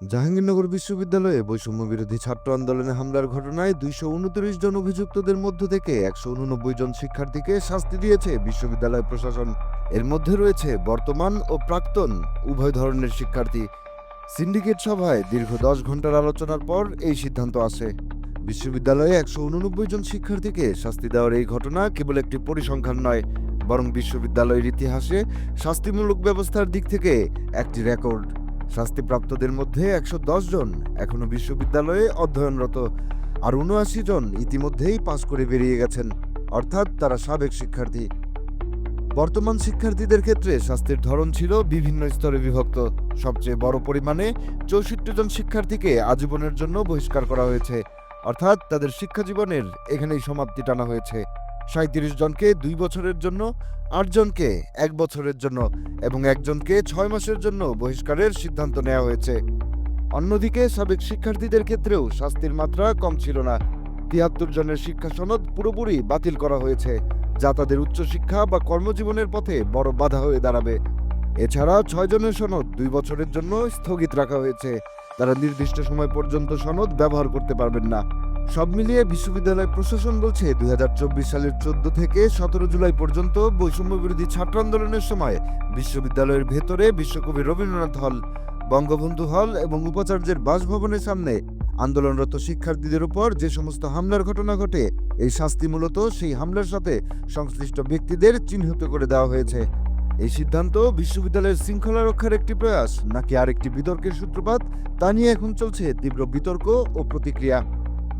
জাহাঙ্গীরনগর বিশ্ববিদ্যালয়ে বৈষম্য বিরোধী ছাত্র আন্দোলনে হামলার ঘটনায় দুইশো উনত্রিশ জন অভিযুক্তদের মধ্য থেকে একশো উননব্বই জন শিক্ষার্থীকে শাস্তি দিয়েছে বিশ্ববিদ্যালয় প্রশাসন। এর মধ্যে রয়েছে বর্তমান ও প্রাক্তন উভয় ধরনের শিক্ষার্থী। সিন্ডিকেট সভায় দীর্ঘ দশ ঘণ্টার আলোচনার পর এই সিদ্ধান্ত আসে। বিশ্ববিদ্যালয়ে একশো উননব্বই জন শিক্ষার্থীকে শাস্তি দেওয়ার এই ঘটনা কেবল একটি পরিসংখ্যান নয়, বরং বিশ্ববিদ্যালয়ের ইতিহাসে শাস্তিমূলক ব্যবস্থার দিক থেকে একটি রেকর্ড। শাস্তিপ্রাপ্তদের মধ্যে একশো জন এখনও বিশ্ববিদ্যালয়ে অধ্যয়নরত আর উনআশি জন ইতিমধ্যেই পাশ করে বেরিয়ে গেছেন, অর্থাৎ তারা সাবেক শিক্ষার্থী। বর্তমান শিক্ষার্থীদের ক্ষেত্রে শাস্তির ধরন ছিল বিভিন্ন স্তরে বিভক্ত। সবচেয়ে বড় পরিমাণে চৌষট্টি জন শিক্ষার্থীকে আজীবনের জন্য বহিষ্কার করা হয়েছে, অর্থাৎ তাদের শিক্ষা জীবনের এখানেই সমাপ্তি টানা হয়েছে। সাঁত্রিশ জনকে দুই বছরের জন্য আটজনকে এক বছরের জন্য এবং একজনকে ছয় মাসের জন্য বহিষ্কারের সিদ্ধান্ত নেওয়া হয়েছে। অন্যদিকে সাবেক শিক্ষার্থীদের ক্ষেত্রেও শাস্তির মাত্রা কম ছিল না। তিয়াত্তর জনের শিক্ষা সনদ পুরোপুরি বাতিল করা হয়েছে, যা তাদের উচ্চশিক্ষা বা কর্মজীবনের পথে বড় বাধা হয়ে দাঁড়াবে। এছাড়া ছয় জনের সনদ দুই বছরের জন্য স্থগিত রাখা হয়েছে। তারা নির্দিষ্ট সময় পর্যন্ত সনদ ব্যবহার করতে পারবেন না। সব মিলিয়ে বিশ্ববিদ্যালয় প্রশাসন বলছে দুই হাজার চব্বিশ সালের চোদ্দ থেকে সতেরো জুলাই পর্যন্ত বৈষম্য বিরোধী ছাত্র আন্দোলনের সময় বিশ্ববিদ্যালয়ের ভেতরে বিশ্বকবি রবীন্দ্রনাথ হল, বঙ্গবন্ধু হল এবং উপাচার্যের বাসভবনের সামনে আন্দোলনরত শিক্ষার্থীদের উপর যে সমস্ত হামলার ঘটনা ঘটে, এই শাস্তি মূলত সেই হামলার সাথে সংশ্লিষ্ট ব্যক্তিদের চিহ্নিত করে দেওয়া হয়েছে। এই সিদ্ধান্ত বিশ্ববিদ্যালয়ের শৃঙ্খলা রক্ষার একটি প্রয়াস নাকি আরেকটি বিতর্কের সূত্রপাত তা নিয়ে এখন চলছে তীব্র বিতর্ক ও প্রতিক্রিয়া।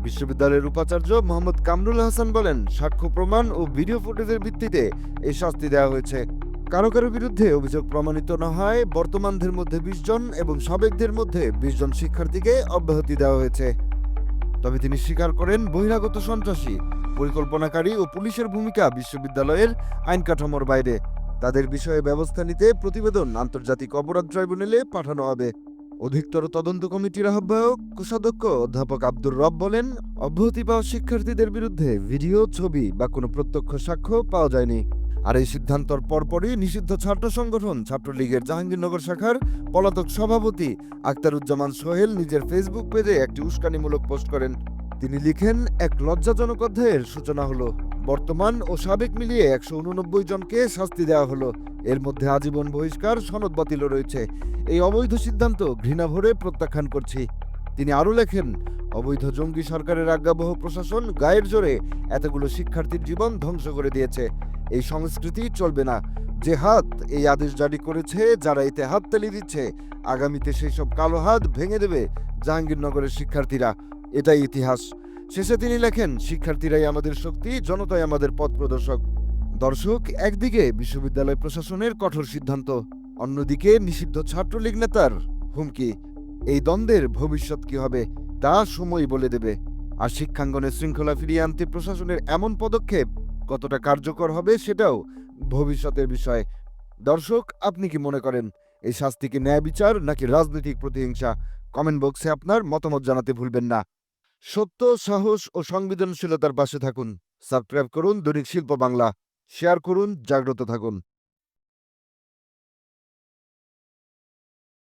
বিশ্ববিদ্যালয়ের উপাচার্য মোহাম্মদ কামরুল হাসান বলেন, সাক্ষ্য প্রমাণ ও ভিডিও ফুটেজের ভিত্তিতে এই শাস্তি দেওয়া হয়েছে। কারও কারও বিরুদ্ধে অভিযোগ প্রমাণিত না হয়, বর্তমানদের মধ্যে বিশ জন এবং সাবেকদের মধ্যে বিশ জন শিক্ষার্থীকে অব্যাহতি দেওয়া হয়েছে। তবে তিনি স্বীকার করেন, বহিরাগত সন্ত্রাসী, পরিকল্পনাকারী ও পুলিশের ভূমিকা বিশ্ববিদ্যালয়ের আইন কাঠামোর বাইরে। তাদের বিষয়ে ব্যবস্থা নিতে প্রতিবেদন আন্তর্জাতিক অপরাধ ট্রাইব্যুনালে পাঠানো হবে। অধিকতর তদন্ত কমিটির আহ্বায়ক, কোষাধ্যক্ষ অধ্যাপক আব্দুর রব বলেন, অব্যাহতি পাওয়া শিক্ষার্থীদের বিরুদ্ধে ভিডিও, ছবি বা কোনো প্রত্যক্ষ সাক্ষ্য পাওয়া যায়নি। আর এই সিদ্ধান্তর পরপরই নিষিদ্ধ ছাত্র সংগঠন ছাত্রলীগের জাহাঙ্গীরনগর শাখার পলাতক সভাপতি আক্তারুজ্জামান সোহেল নিজের ফেসবুক পেজে একটি উস্কানিমূলক পোস্ট করেন। তিনি লিখেন, এক লজ্জাজনক অধ্যায়ের সূচনা হলো। বর্তমান ও সাবেক মিলিয়ে একশো উননব্বই জনকে শাস্তি দেওয়া হলো। এর মধ্যে আজীবন বহিষ্কার সনদ বাতিলও রয়েছে। এই অবৈধ সিদ্ধান্ত ঘৃণা ভরে প্রত্যাখ্যান করছি। তিনি আরও লেখেন, অবৈধ জঙ্গি সরকারের আজ্ঞাবহ প্রশাসন গায়ের জোরে এতগুলো শিক্ষার্থীর জীবন ধ্বংস করে দিয়েছে। এই সংস্কৃতি চলবে না। যে হাত এই আদেশ জারি করেছে, যারা এতে হাততালি দিচ্ছে, আগামীতে সেই সব কালো হাত ভেঙে দেবে জাহাঙ্গীরনগরের শিক্ষার্থীরা। এটাই ইতিহাস। শেষে তিনি লেখেন, শিক্ষার্থীরাই আমাদের শক্তি, জনতাই আমাদের পথ প্রদর্শক। দর্শক, একদিকে বিশ্ববিদ্যালয় প্রশাসনের কঠোর সিদ্ধান্ত, অন্যদিকে নিষিদ্ধ ছাত্রলীগ নেতার হুমকি। এই দ্বন্দ্বের ভবিষ্যৎ কি হবে, তা সময় বলে দেবে। আর শিক্ষাঙ্গনে শৃঙ্খলা ফিরিয়ে আনতে প্রশাসনের এমন পদক্ষেপ কতটা কার্যকর হবে সেটাও ভবিষ্যতের বিষয়। দর্শক, আপনি কি মনে করেন, এই শাস্তি কি ন্যায় বিচার নাকি রাজনৈতিক প্রতিহিংসা? কমেন্ট বক্সে আপনার মতামত জানাতে ভুলবেন না। সত্য, সাহস ও সংবেদনশীলতার পাশে থাকুন। সাবস্ক্রাইব করুন দৈনিক শিল্প বাংলা, শেয়ার করুন, জাগ্রত থাকুন।